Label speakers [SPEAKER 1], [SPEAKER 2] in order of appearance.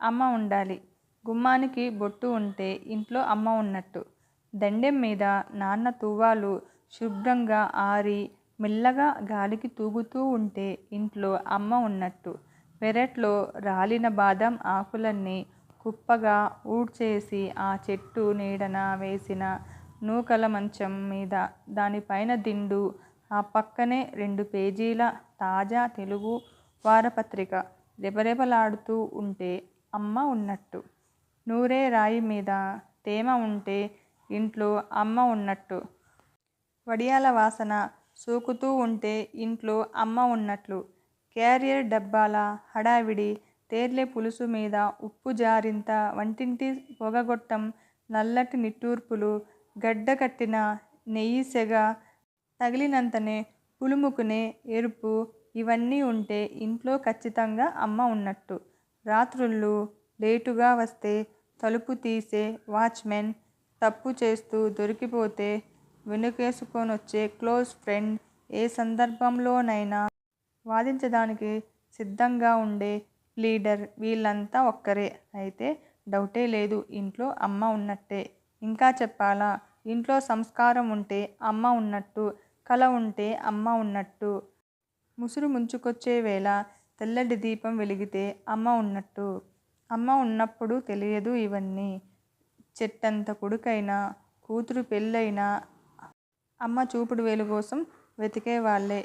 [SPEAKER 1] అమ్మ ఉండాలి. గుమ్మానికి బొట్టు ఉంటే ఇంట్లో అమ్మ ఉన్నట్టు. దండెం మీద నాన్న తువ్వాలు శుభ్రంగా ఆరి మెల్లగా గాలికి తూగుతూ ఉంటే ఇంట్లో అమ్మ ఉన్నట్టు. పెరట్లో రాలిన బాదం ఆకులన్నీ కుప్పగా ఊడ్చేసి ఆ చెట్టు నీడన వేసిన నూకల మంచం మీద దానిపైన దిండు ఆ పక్కనే రెండు పేజీల తాజా తెలుగు వారపత్రిక రెపరెపలాడుతూ ఉంటే అమ్మ ఉన్నట్టు. నూరే రాయి మీద తేమ ఉంటే ఇంట్లో అమ్మ ఉన్నట్టు. వడియాల వాసన సోకుతూ ఉంటే ఇంట్లో అమ్మ ఉన్నట్లు. క్యారియర్ డబ్బాల హడావిడి తేర్లే పులుసు మీద ఉప్పు జారింత వంటింటి పొగగొట్టం నల్లటి నిట్టూర్పులు గడ్డకట్టిన నెయ్యి సెగ తగిలినంతనే పులుముకునే ఎరుపు ఇవన్నీ ఉంటే ఇంట్లో ఖచ్చితంగా అమ్మ ఉన్నట్టు. రాత్రుళ్ళు లేటుగా వస్తే తలుపు తీసే వాచ్మెన్ తప్పు చేస్తూ దొరికిపోతే వెనుకేసుకొనొచ్చే క్లోజ్ ఫ్రెండ్ ఏ సందర్భంలోనైనా వాదించడానికి సిద్ధంగా ఉండే లీడర్ వీళ్ళంతా ఒక్కరే. అయితే డౌటే లేదు. ఇంట్లో అమ్మ ఉన్నట్టే. ఇంకా చెప్పాలా? ఇంట్లో సంస్కారం ఉంటే అమ్మ ఉన్నట్టు కళ ఉంటే అమ్మ ఉన్నట్టు. ముసురు ముంచుకొచ్చే వేళ తెల్లటి దీపం వెలిగితే అమ్మ ఉన్నట్టు. అమ్మ ఉన్నప్పుడు తెలియదు ఇవన్నీ. చెట్టంత కొడుకైనా కూతురు పెళ్ళైనా అమ్మ చూపుడు వేలు కోసం వెతికే వాళ్ళే.